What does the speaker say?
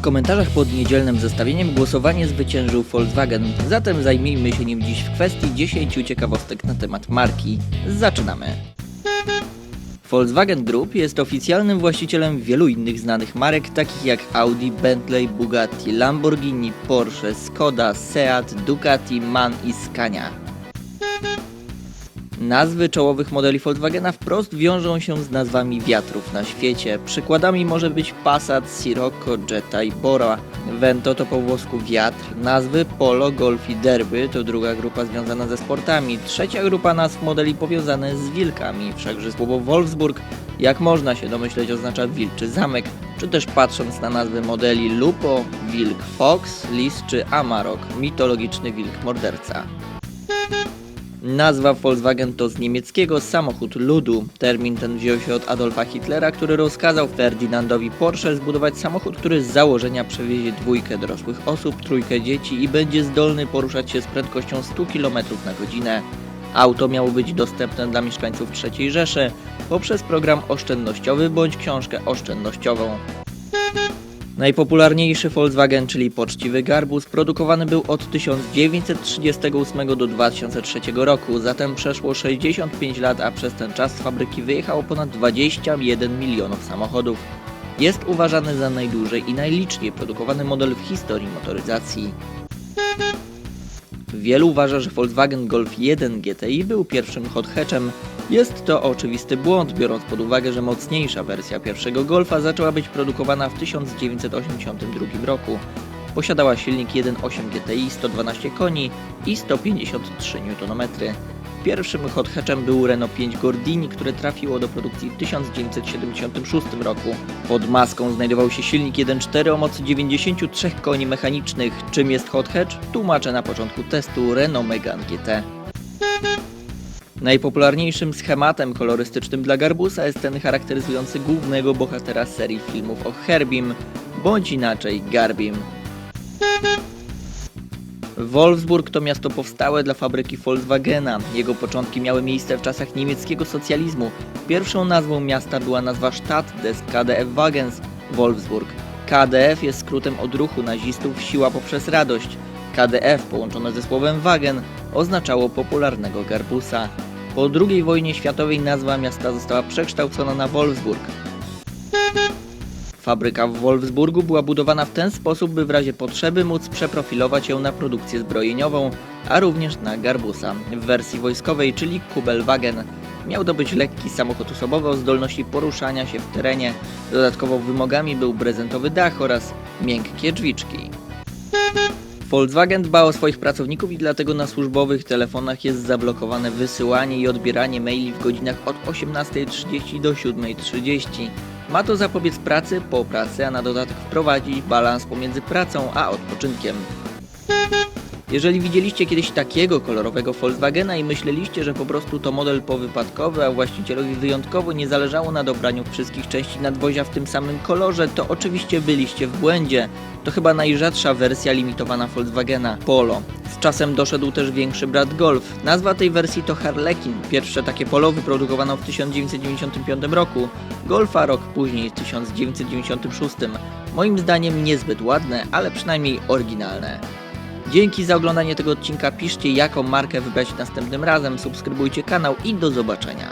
W komentarzach pod niedzielnym zestawieniem głosowanie zwyciężył Volkswagen, zatem zajmijmy się nim dziś w kwestii 10 ciekawostek na temat marki. Zaczynamy! Volkswagen Group jest oficjalnym właścicielem wielu innych znanych marek, takich jak Audi, Bentley, Bugatti, Lamborghini, Porsche, Skoda, Seat, Ducati, MAN i Scania. Nazwy czołowych modeli Volkswagena wprost wiążą się z nazwami wiatrów na świecie. Przykładami może być Passat, Sirocco, Jetta i Bora. Vento to po włosku wiatr. Nazwy Polo, Golf i Derby to druga grupa związana ze sportami. Trzecia grupa nazw modeli powiązane z wilkami. Wszakże słowo Wolfsburg, jak można się domyśleć, oznacza wilczy zamek. Czy też patrząc na nazwy modeli Lupo, wilk Fox, Lis czy Amarok, mitologiczny wilk morderca. Nazwa Volkswagen to z niemieckiego samochód ludu. Termin ten wziął się od Adolfa Hitlera, który rozkazał Ferdynandowi Porsche zbudować samochód, który z założenia przewiezie dwójkę dorosłych osób, trójkę dzieci i będzie zdolny poruszać się z prędkością 100 km na godzinę. Auto miało być dostępne dla mieszkańców III Rzeszy poprzez program oszczędnościowy bądź książkę oszczędnościową. Najpopularniejszy Volkswagen, czyli poczciwy garbus, produkowany był od 1938 do 2003 roku, zatem przeszło 65 lat, a przez ten czas z fabryki wyjechało ponad 21 milionów samochodów. Jest uważany za najdłużej i najliczniej produkowany model w historii motoryzacji. Wielu uważa, że Volkswagen Golf 1 GTI był pierwszym hot hatchem. Jest to oczywisty błąd, biorąc pod uwagę, że mocniejsza wersja pierwszego Golfa zaczęła być produkowana w 1982 roku. Posiadała silnik 1.8 GTI, 112 koni i 153 Nm. Pierwszym hot hatchem był Renault 5 Gordini, które trafiło do produkcji w 1976 roku. Pod maską znajdował się silnik 1.4 o mocy 93 koni mechanicznych. Czym jest hot hatch? Tłumaczę na początku testu Renault Megane GT. Najpopularniejszym schematem kolorystycznym dla Garbusa jest ten charakteryzujący głównego bohatera serii filmów o Herbim, bądź inaczej Garbim. Wolfsburg to miasto powstałe dla fabryki Volkswagena. Jego początki miały miejsce w czasach niemieckiego socjalizmu. Pierwszą nazwą miasta była nazwa Stadt des KDF Wagens Wolfsburg. KDF jest skrótem od ruchu nazistów Siła poprzez radość. KDF połączone ze słowem Wagen oznaczało popularnego garbusa. Po II wojnie światowej nazwa miasta została przekształcona na Wolfsburg. Fabryka w Wolfsburgu była budowana w ten sposób, by w razie potrzeby móc przeprofilować ją na produkcję zbrojeniową, a również na garbusa w wersji wojskowej, czyli Kubelwagen. Miał to być lekki samochód osobowy o zdolności poruszania się w terenie. Dodatkowo wymogami był prezentowy dach oraz miękkie drzwiczki. Volkswagen dba o swoich pracowników i dlatego na służbowych telefonach jest zablokowane wysyłanie i odbieranie maili w godzinach od 18.30 do 7.30. Ma to zapobiec pracy po pracy, a na dodatek wprowadzić balans pomiędzy pracą a odpoczynkiem. Jeżeli widzieliście kiedyś takiego kolorowego Volkswagena i myśleliście, że po prostu to model powypadkowy, a właścicielowi wyjątkowo nie zależało na dobraniu wszystkich części nadwozia w tym samym kolorze, to oczywiście byliście w błędzie. To chyba najrzadsza wersja limitowana Volkswagena Polo. Z czasem doszedł też większy brat Golf. Nazwa tej wersji to Harlequin. Pierwsze takie Polo wyprodukowano w 1995 roku. Golfa rok później, w 1996. Moim zdaniem niezbyt ładne, ale przynajmniej oryginalne. Dzięki za oglądanie tego odcinka. Piszcie jaką markę wybrać następnym razem, subskrybujcie kanał i do zobaczenia.